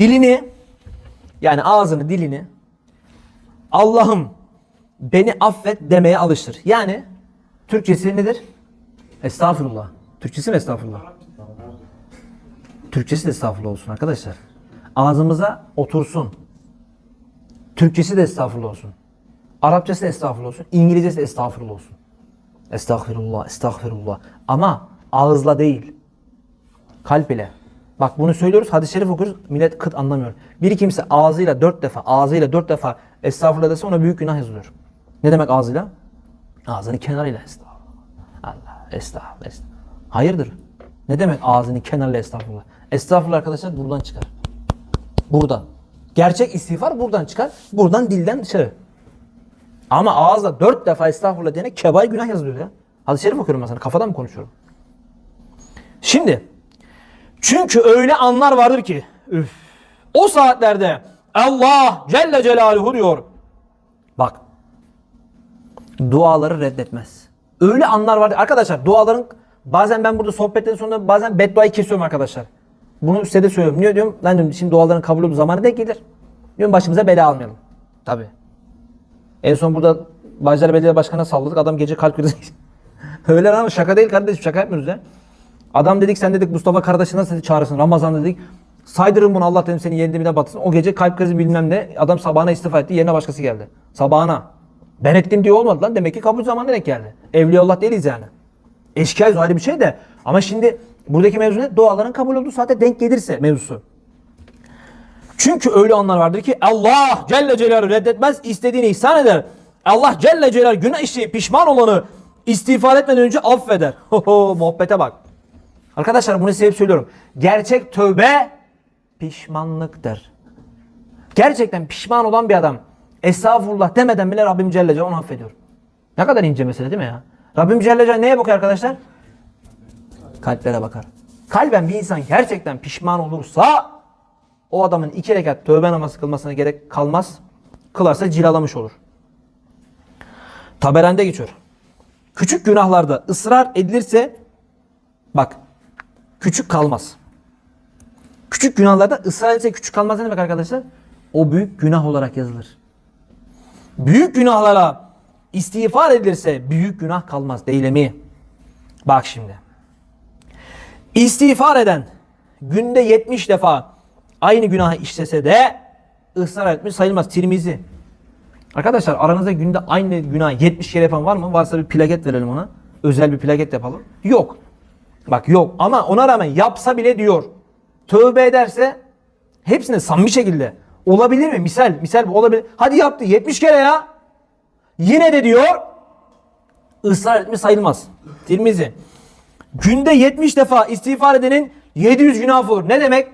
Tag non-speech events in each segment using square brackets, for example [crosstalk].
Dilini yani ağzını dilini Allah'ım beni affet demeye alıştır. Yani Türkçesi nedir? Estağfurullah. Türkçesi mi estağfurullah? Türkçesi de estağfurullah olsun arkadaşlar. Ağzımıza otursun. Türkçesi de estağfurullah olsun. Arapçası da estağfurullah olsun. İngilizcesi de estağfurullah olsun. Estağfirullah, estağfirullah. Ama ağızla değil. Kalp ile. Bak bunu söylüyoruz, hadis-i şerif okuyoruz, millet kıt anlamıyor. Bir kimse ağzıyla dört defa, ağzıyla dört defa estağfurullah dese ona büyük günah yazılıyor. Ne demek ağzıyla? Ağzını kenarıyla estağfurullah. Allah, estağfurullah, estağfurullah. Hayırdır? Ne demek ağzını kenarıyla estağfurullah? Estağfurullah arkadaşlar buradan çıkar. Buradan. Gerçek istiğfar buradan çıkar. Buradan dilden dışarı. Ama ağızla dört defa estağfurullah diyene kebair günah yazılıyor ya. Hadis-i şerif okuyorum ben sana. Kafadan mı konuşuyorum? Şimdi çünkü öyle anlar vardır ki üf, o saatlerde Allah Celle Celaluhu diyor. Bak duaları reddetmez. Öyle anlar vardır. Arkadaşlar duaların bazen ben burada sohbetlerin sonunda bazen bedduayı kesiyorum arkadaşlar. Bunu size de söylüyorum. Niye diyorum? Lan diyorum şimdi duaların kabul olduğu zamanı denk gelir. Diyorum başımıza bela almayalım. Tabi. En son burada Bağcılar Belediye Başkanı'na salladık. Adam gece kalp krizi. [laughs] Öyle ama şaka değil kardeşim. Şaka yapmıyoruz ya. Adam dedik sen dedik Mustafa kardeşi nasıl çağırırsın? Ramazan dedik. Saydırın bunu Allah dedim senin yerin dibine batsın. O gece kalp krizi bilmem ne. Adam sabahına istifa etti. Yerine başkası geldi. Sabahına. Ben ettim diye olmadı lan. Demek ki kabul zamanı denk geldi. Evliyaullah değiliz yani. Eşkıyayız ayrı bir şey de. Ama şimdi buradaki mevzu ne? Duaların kabul olduğu saate denk gelirse mevzusu. Çünkü öyle anlar vardır ki Allah Celle Celaluhu reddetmez, istediğini ihsan eder. Allah Celle Celaluhu günah işleyip pişman olanı istiğfar etmeden önce affeder. [laughs] Hoho muhabbete bak. Arkadaşlar bunu size hep söylüyorum. Gerçek tövbe pişmanlıktır. Gerçekten pişman olan bir adam estağfurullah demeden bile Rabbim Celle Celaluhu onu affediyor. Ne kadar ince mesele değil mi ya? Rabbim Celle Celaluhu neye bakıyor arkadaşlar? Kalplere bakar. Kalben bir insan gerçekten pişman olursa o adamın iki rekat tövbe namazı kılmasına gerek kalmaz. Kılarsa cilalamış olur. Taberende geçiyor. Küçük günahlarda ısrar edilirse bak küçük kalmaz. Küçük günahlarda ısrar edilirse küçük kalmaz ne demek arkadaşlar? O büyük günah olarak yazılır. Büyük günahlara istiğfar edilirse büyük günah kalmaz. Deylemi. Bak şimdi. İstiğfar eden günde 70 defa aynı günahı işlese de ısrar etmiş sayılmaz. Tirmizi. Arkadaşlar aranızda günde aynı günah 70 kere yapan var mı? Varsa bir plaket verelim ona. Özel bir plaket yapalım. Yok. Bak yok ama ona rağmen yapsa bile diyor. Tövbe ederse hepsine samimi şekilde. Olabilir mi? Misal, misal olabilir. Hadi yaptı 70 kere ya. Yine de diyor ısrar etmiş sayılmaz. Tirmizi. Günde 70 defa istiğfar edenin 700 günah olur. Ne demek?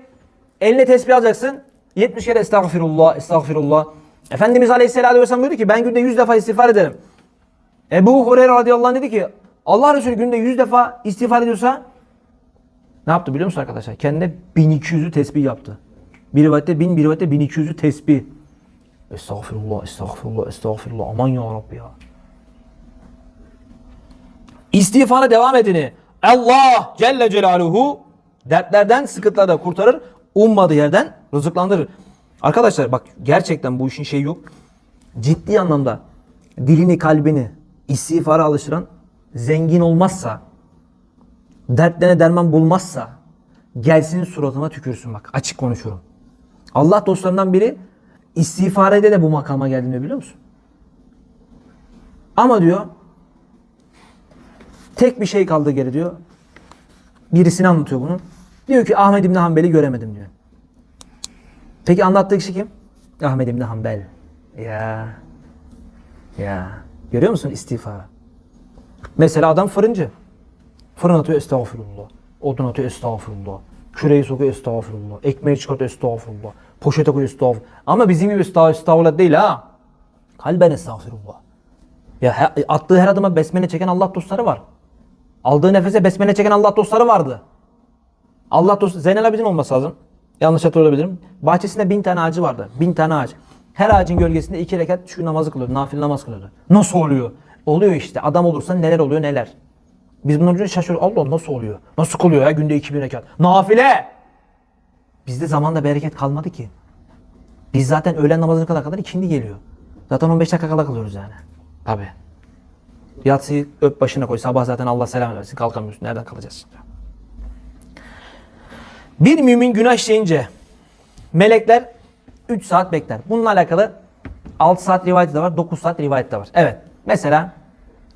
Eline tesbih alacaksın. 70 kere estağfirullah, estağfirullah. Efendimiz Aleyhisselatü Vesselam diyordu ki ben günde 100 defa istiğfar ederim. Ebu Hureyre radıyallahu anh dedi ki Allah Resulü günde 100 defa istiğfar ediyorsa ne yaptı biliyor musun arkadaşlar? Kendine 1200'ü tesbih yaptı. Bir rivayette 1000, bir rivayette 1200'ü tesbih. Estağfirullah, estağfirullah, estağfirullah. Aman ya Rabbi ya. İstiğfara devam edeni Allah Celle Celaluhu dertlerden, sıkıntılardan kurtarır. Ummadığı yerden rızıklandırır. Arkadaşlar bak gerçekten bu işin şeyi yok. Ciddi anlamda dilini, kalbini istiğfara alıştıran zengin olmazsa, dertlerine derman bulmazsa gelsin suratına tükürsün bak. Açık konuşuyorum. Allah dostlarından biri istiğfarede de bu makama geldiğini biliyor musun? Ama diyor tek bir şey kaldı geri diyor. Birisine anlatıyor bunu. Diyor ki Ahmet İbni Hanbel'i göremedim diyor. Peki anlattığı kişi kim? Ahmet İbni Hanbel. Ya. Ya. Görüyor musun istiğfara? Mesela adam fırıncı. Fırın atıyor estağfurullah. Odun atıyor estağfurullah. Küreği sokuyor estağfurullah. Ekmeği çıkartıyor estağfurullah. Poşete koyuyor estağfurullah. Ama bizim gibi estağ- estağfurullah değil ha. Kalben estağfurullah. Ya attığı her adıma besmele çeken Allah dostları var. Aldığı nefese besmele çeken Allah dostları vardı. Allah dostu Zeynel Abidin olması lazım. Yanlış hatırlayabilirim. Bahçesinde bin tane ağacı vardı. Bin tane ağaç. Her ağacın gölgesinde iki rekat şu namazı kılıyordu. Nafile namaz kılıyordu. Nasıl oluyor? Oluyor işte. Adam olursa neler oluyor neler. Biz bunun için şaşırıyoruz. Allah nasıl oluyor? Nasıl kılıyor ya günde 2000 rekat? Nafile! Bizde zamanda bereket kalmadı ki. Biz zaten öğlen namazına kadar kadar ikindi geliyor. Zaten 15 dakika kala kalıyoruz yani. Tabi. Yatsıyı öp başına koy. Sabah zaten Allah selam versin. Kalkamıyorsun. Nereden kalacağız şimdi? Bir mümin günah işleyince melekler 3 saat bekler. Bununla alakalı 6 saat rivayeti de var, 9 saat rivayeti de var. Evet. Mesela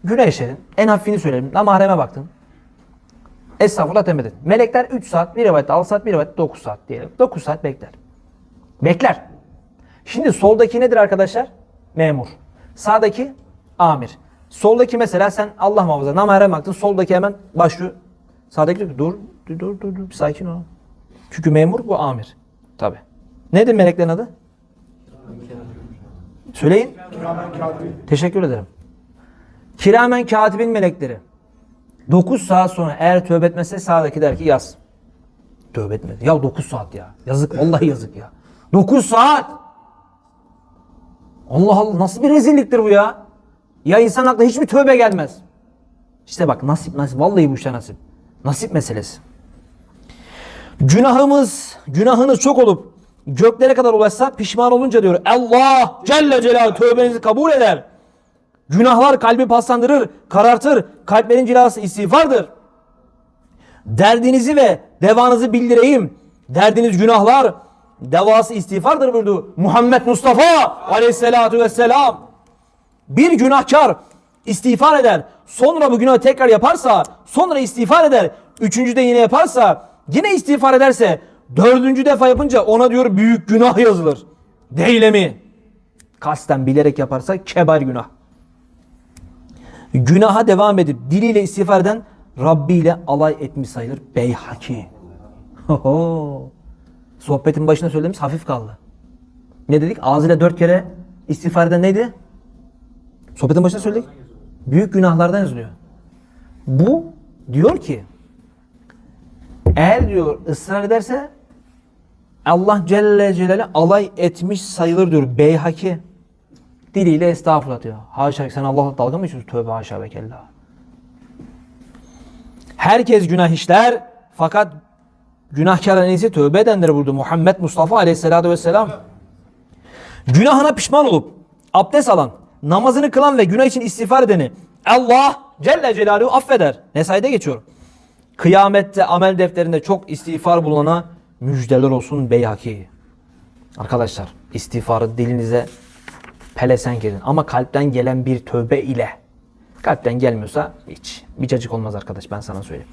günah işledin. En hafifini söyleyelim. Namahreme baktın. Estağfurullah demedin. Melekler 3 saat, bir rivayette 6 saat, bir rivayette 9 saat diyelim. 9 saat bekler. Bekler. Şimdi soldaki nedir arkadaşlar? Memur. Sağdaki amir. Soldaki mesela sen Allah muhafaza namahrem baktın. Soldaki hemen başlıyor. Sağdaki diyor ki dur, dur, dur, dur, dur, sakin ol. Çünkü memur bu amir. Tabi. Nedir meleklerin adı? Söyleyin. Teşekkür ederim. Kiramen katibin melekleri. 9 saat sonra eğer tövbe etmezse sağdaki der ki yaz. Tövbe etmedi. Ya 9 saat ya. Yazık vallahi yazık ya. 9 saat. Allah Allah nasıl bir rezilliktir bu ya? Ya insan aklına hiçbir tövbe gelmez. İşte bak nasip nasip. Vallahi bu işte nasip. Nasip meselesi. Günahımız, günahınız çok olup göklere kadar ulaşsa pişman olunca diyor Allah Celle Celaluhu tövbenizi kabul eder. Günahlar kalbi paslandırır, karartır. Kalplerin cilası istiğfardır. Derdinizi ve devanızı bildireyim. Derdiniz günahlar, devası istiğfardır buyurdu. Muhammed Mustafa aleyhissalatu vesselam. Bir günahkar istiğfar eder. Sonra bu günahı tekrar yaparsa, sonra istiğfar eder. Üçüncü de yine yaparsa, yine istiğfar ederse, dördüncü defa yapınca ona diyor büyük günah yazılır. Değil mi? Kasten bilerek yaparsa kebar günah. Günaha devam edip diliyle istiğfar eden Rabbi ile alay etmiş sayılır. Beyhaki. Sohbetin başında söylediğimiz hafif kaldı. Ne dedik? Ağzıyla dört kere istiğfar eden neydi? Sohbetin başında söyledik. Büyük günahlardan yazılıyor. Bu diyor ki eğer diyor ısrar ederse Allah Celle Celaluhu alay etmiş sayılır diyor. Beyhaki. Diliyle estağfurullah diyor. Haşa sen Allah'la dalga mı geçiyorsun? Tövbe haşa ve kella. Herkes günah işler fakat günahkarın en iyisi tövbe edendir burada. Muhammed Mustafa aleyhissalatü vesselam. Günahına pişman olup abdest alan, namazını kılan ve günah için istiğfar edeni Allah Celle Celaluhu affeder. Nesai'de geçiyor. Kıyamette amel defterinde çok istiğfar bulunana müjdeler olsun beyhaki. Arkadaşlar istiğfarı dilinize pelesenk edin. Ama kalpten gelen bir tövbe ile. Kalpten gelmiyorsa hiç. Bir cacık olmaz arkadaş ben sana söyleyeyim.